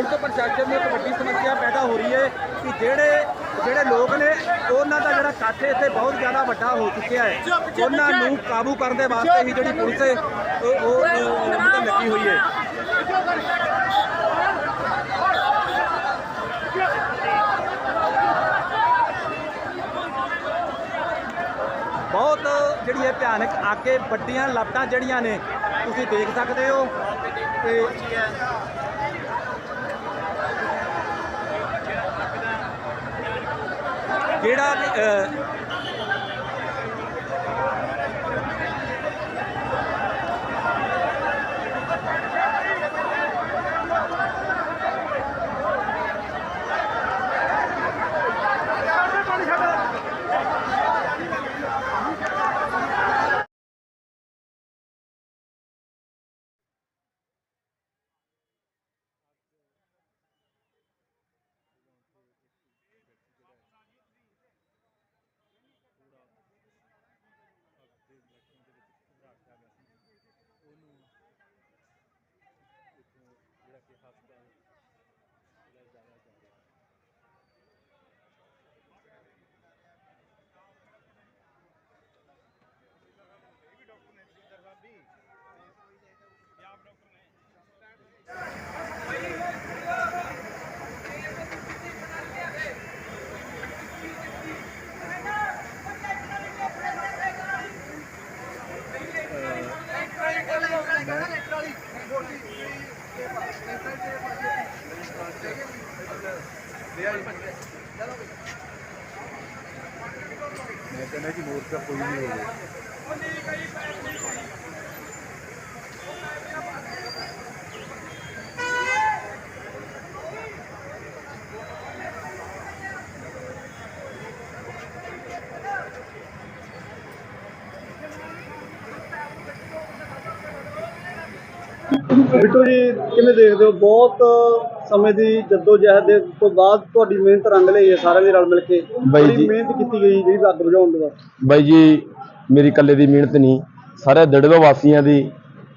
ਹੁਣ ਤੋਂ ਪ੍ਰਸ਼ਾਸਨ ਨੂੰ ਇੱਕ ਵੱਡੀ ਸਮੱਸਿਆ ਪੈਦਾ ਹੋ ਰਹੀ ਹੈ ਕਿ ਜਿਹੜੇ ਜਿਹੜੇ ਲੋਕ ਨੇ ਉਹਨਾਂ ਦਾ ਜਿਹੜਾ ਇਕੱਠ ਇੱਥੇ ਬਹੁਤ ਜ਼ਿਆਦਾ ਵੱਡਾ ਹੋ ਚੁੱਕਿਆ ਹੈ। ਉਹਨਾਂ ਨੂੰ ਕਾਬੂ ਕਰਨ ਦੇ ਵਾਸਤੇ ਹੀ ਜਿਹੜੀ ਪੁਲਿਸ ਉਹ ਮਤਲਬ ਲੱਗੀ ਹੋਈ ਹੈ। ਬਹੁਤ ਜਿਹੜੀ ਹੈ ਭਿਆਨਕ ਆ ਕੇ ਵੱਡੀਆਂ ਲਾਟਾਂ ਜਿਹੜੀਆਂ ਨੇ ਤੁਸੀਂ ਦੇਖ ਸਕਦੇ ਹੋ। ਤੇ ਜਿਹੜਾ ਮੈਂ ਕਹਿੰਦਾ ਕਿ ਮੋਰਚਾ ਕੋਈ ਨਹੀਂ ਹੋਵੇ ਬਿੱਟੂ ਜੀ ਕਿਵੇਂ ਦੇਖਦੇ ਹੋ? ਬਹੁਤ ਸਮੇਂ ਦੀ ਜਦੋਜਹਿਦ ਦੇ ਤੋਂ ਬਾਅਦ ਤੁਹਾਡੀ ਮਿਹਨਤ ਰੰਗ ਲਈ ਹੈ ਸਾਰਿਆਂ ਦੀ ਰਲ ਮਿਲ ਕੇ। ਬਾਈ ਬੜੀ ਜੀ। ਮਿਹਨਤ ਕੀਤੀ ਗਈ ਜਿਹੜੀ ਅੱਗ ਬੁਝਾਉਣ ਦੇ ਵਾਸਤੇ। ਬਾਈ ਜੀ ਮੇਰੀ ਇਕੱਲੇ ਦੀ ਮਿਹਨਤ ਨਹੀਂ ਸਾਰੇ ਦੜਵਾ ਵਾਸੀਆਂ ਦੀ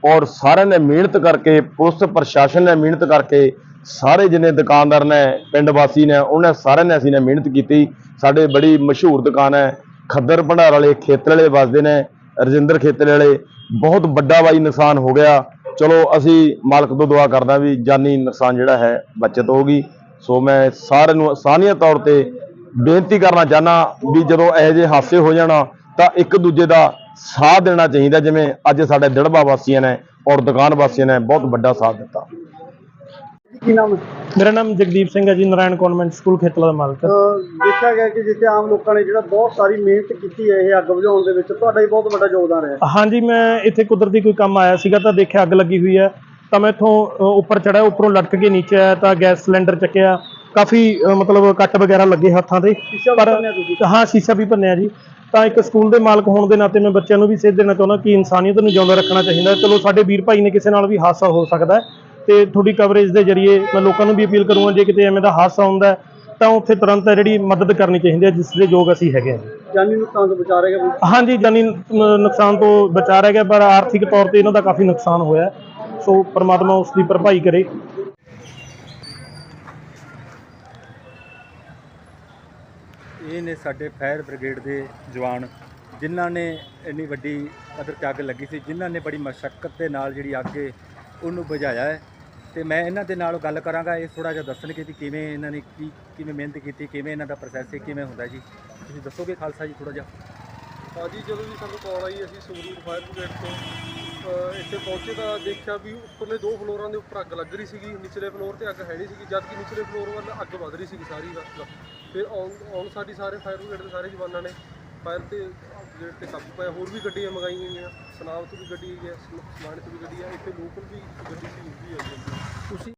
ਔਰ ਸਾਰਿਆਂ ਨੇ ਮਿਹਨਤ ਕਰਕੇ ਪੁਲਿਸ ਪ੍ਰਸ਼ਾਸਨ ਨੇ ਮਿਹਨਤ ਕਰਕੇ ਸਾਰੇ ਜਿੰਨੇ ਦੁਕਾਨਦਾਰ ਨੇ ਪਿੰਡ ਵਾਸੀ ਨੇ ਉਹਨਾਂ ਸਾਰਿਆਂ ਨੇ ਅਸੀਂ ਨੇ ਮਿਹਨਤ ਕੀਤੀ। ਸਾਡੇ ਬੜੀ ਮਸ਼ਹੂਰ ਦੁਕਾਨ ਹੈ ਖੱਦਰ ਭੰਡਾਰ ਵਾਲੇ ਖੇਤਰ ਵਾਲੇ ਵਸਦੇ ਨੇ ਰਜਿੰਦਰ ਖੇਤਰ ਵਾਲੇ। ਬਹੁਤ ਵੱਡਾ ਬਾਈ ਨੁਕਸਾਨ ਹੋ ਗਿਆ। ਚਲੋ ਅਸੀਂ ਮਾਲਕ ਤੋਂ ਦੁਆ ਕਰਦਾ ਵੀ ਜਾਨੀ ਨੁਕਸਾਨ ਜਿਹੜਾ ਹੈ ਬਚਤ ਹੋਗੀ ਸੋ ਮੈਂ ਸਾਰਿਆਂ ਨੂੰ ਆਸਾਨੀਆਂ ਤੌਰ ਤੇ ਬੇਨਤੀ ਕਰਨਾ ਚਾਹਨਾ ਵੀ ਜਦੋਂ ਇਹੋ ਜਿਹੇ ਹਾਦਸੇ ਹੋ ਜਾਣਾ ਤਾਂ ਇੱਕ ਦੂਜੇ ਦਾ ਸਾਥ ਦੇਣਾ ਚਾਹੀਦਾ, ਜਿਵੇਂ ਅੱਜ ਸਾਡੇ ਦਿੜਬਾ ਵਾਸੀਆਂ ਨੇ ਔਰ ਦੁਕਾਨ ਵਾਸੀਆਂ ਨੇ ਬਹੁਤ ਵੱਡਾ ਸਾਥ ਦਿੱਤਾ। ਕੀ ਨਾਮ ਹੈ? ਮੇਰਾ ਨਾਮ ਜਗਦੀਪ ਸਿੰਘ ਹੈ ਜੀ ਨਾਰਾਇਣ ਕਨਵੈਂਟ ਸਕੂਲ ਖੇਤਲਾ ਦਾ ਮਾਲਕ। ਅਹ ਦੇਖਿਆ ਗਿਆ ਕਿ ਜਿੱਥੇ ਆਮ ਲੋਕਾਂ ਨੇ ਜਿਹੜਾ ਬਹੁਤ ਸਾਰੀ ਮਿਹਨਤ ਕੀਤੀ ਹੈ ਇਹ ਅੱਗ ਬੁਝਾਉਣ ਦੇ ਵਿੱਚ ਤੁਹਾਡਾ ਹੀ ਬਹੁਤ ਵੱਡਾ ਯੋਗਦਾਨ ਰਿਹਾ। ਹਾਂਜੀ ਮੈਂ ਇੱਥੇ ਕੁਦਰਤੀ ਕੋਈ ਕੰਮ ਆਇਆ ਸੀਗਾ ਤਾਂ ਦੇਖਿਆ ਅੱਗ ਲੱਗੀ ਹੋਈ ਹੈ ਤਾਂ ਮੈਂ ਇੱਥੋਂ ਅ, ਉੱਪਰ ਚੜਿਆ ਉੱਪਰੋਂ ਲਟਕ ਕੇ ਨੀਚੇ ਆਇਆ ਤਾਂ ਗੈਸ ਸਿਲੰਡਰ ਚੱਕਿਆ। ਕਾਫੀ ਅ, ਮਤਲਬ ਕੱਟ ਵਗੈਰਾ ਲੱਗੇ ਹੱਥਾਂ ਤੇ। ਸ਼ੀਸ਼ਾ ਤੁਸੀਂ? ਹਾਂ ਸ਼ੀਸ਼ਾ ਵੀ ਭੰਨਿਆ ਜੀ। ਤਾਂ ਇੱਕ ਸਕੂਲ ਦੇ ਮਾਲਕ ਹੋਣ ਦੇ ਨਾਤੇ ਮੈਂ ਬੱਚਿਆਂ ਨੂੰ ਵੀ ਸੇਧ ਦੇਣਾ ਚਾਹੁੰਦਾ ਕਿ ਇਨਸਾਨੀਅਤ ਨੂੰ ਜਿਉਂਦਾ ਰੱਖਣਾ ਚਾਹੀਦਾ। ਹੈ। ਚਲੋ ਸਾਡੇ ਵੀਰ ਭਾਈ ਨੇ ਕਿਸੇ ਨਾਲ ਵੀ ਹਾਦਸਾ ਹੋ ਸਕਦਾ ਹੈ। ਤੇ ਤੁਹਾਡੀ ਕਵਰੇਜ ਦੇ ਜ਼ਰੀਏ ਮੈਂ ਲੋਕਾਂ ਨੂੰ ਵੀ ਅਪੀਲ ਕਰੂੰਗਾ ਜੇ ਕਿਤੇ ਐਵੇਂ ਦਾ ਹਾਦਸਾ ਹੁੰਦਾ ਹੈ, ਤਾਂ ਉੱਥੇ ਤੁਰੰਤ ਹੈ ਜਿਹੜੀ ਮਦਦ ਕਰਨੀ ਚਾਹੀਦੀ ਹੈ ਜਿਸ ਦੇ ਯੋਗ ਅਸੀਂ ਹੈਗੇ ਹਾਂ। ਜਾਨੀ ਨੁਕਸਾਨ ਤੋਂ ਬਚਾ ਰਹੇਗਾ ਵੀ? ਹਾਂਜੀ ਜਾਨੀ ਨੁਕਸਾਨ ਤੋਂ ਬਚਾ ਰਹਿ ਗਿਆ ਪਰ ਆਰਥਿਕ ਤੌਰ ਤੇ ਇਹਨਾਂ ਦਾ ਕਾਫੀ ਨੁਕਸਾਨ ਹੋਇਆ। ਸੋ ਪ੍ਰਮਾਤਮਾ ਉਸ ਦੀ ਭਰਪਾਈ ਕਰੇ। ਇਹ ਨੇ ਸਾਡੇ ਫਾਇਰ ਬ੍ਰਿਗੇਡ ਦੇ ਜਵਾਨ ਜਿਨ੍ਹਾਂ ਨੇ ਇੰਨੀ ਵੱਡੀ ਪੱਧਰ ਤੇ ਅੱਗ ਲੱਗੀ ਸੀ ਜਿਨ੍ਹਾਂ ਨੇ ਬੜੀ ਮਸ਼ੱਕਤ ਦੇ ਨਾਲ ਜਿਹੜੀ ਅੱਗ ਉਹਨੂੰ ਬੁਝਾਇਆ ਹੈ। ਤੇ ਮੈਂ ਇਹਨਾਂ ਦੇ ਨਾਲ ਗੱਲ ਕਰਾਂਗਾ, ਇਹ ਥੋੜਾ ਜਿਹਾ ਦੱਸਣਗੇ ਕਿ ਕਿਵੇਂ ਇਹਨਾਂ ਨੇ ਕੀ, ਕਿਵੇਂ ਮਿਹਨਤ ਕੀਤੀ, ਕਿਵੇਂ ਇਹਨਾਂ ਦਾ ਪ੍ਰੋਸੈਸ ਹੈ ਕਿਵੇਂ ਹੁੰਦਾ ਜੀ। ਤੁਸੀਂ ਦੱਸੋਗੇ ਖਾਲਸਾ ਜੀ ਥੋੜਾ ਜਿਹਾ? ਹਾਂਜੀ ਜਦੋਂ ਵੀ ਸਾਨੂੰ ਕਾਲ ਆਈ, ਅਸੀਂ ਸੰਗਰੂਰ ਫਾਇਰ ਬ੍ਰਿਗੇਡ ਤੋਂ ਇੱਥੇ ਪਹੁੰਚੇ ਤਾਂ ਦੇਖਿਆ ਵੀ ਉੱਪਰਲੇ ਦੋ ਫਲੋਰਾਂ ਦੇ ਉੱਪਰ ਅੱਗ ਲੱਗ ਰਹੀ ਸੀਗੀ, ਨਿਚਲੇ ਫਲੋਰ ਤੇ ਅੱਗ ਹੈ ਨਹੀਂ ਸੀਗੀ, ਜਦ ਕਿ ਨਿਚਲੇ ਫਲੋਰ ਵੱਲ ਅੱਗ ਵੱਧ ਰਹੀ ਸੀਗੀ ਸਾਰੀ ਅੱਗ ਫਿਰ ਆਉਣ ਆਉਣ ਸਾਡੀ ਸਾਰੇ ਫਾਇਰ ਬ੍ਰਿਗੇਡ ਦੇ ਸਾਰੇ ਜਵਾਨਾਂ ਨੇ ਫਾਇਰ ਤੇ ਬ੍ਰਿਗੇਡ ਤੇ ਕਾਬੂ ਪਾਇਆ, ਹੋਰ ਵੀ ਗੱਡੀਆਂ ਮੰਗਾਈਆਂ ਗਈਆਂ। ਸਨਾਮ ਤੋਂ ਵੀ ਗੱਡੀ ਹੈ ਸਮਾਨ ਤੋਂ ਵੀ ਗੱਡੀ ਹੈ ਇੱਥੇ ਲੋਕਲ ਵੀ ਗੱਡੀ ਸੀ, ਉਹ ਵੀ ਹੈ ਜੀ ਤੁਸੀਂ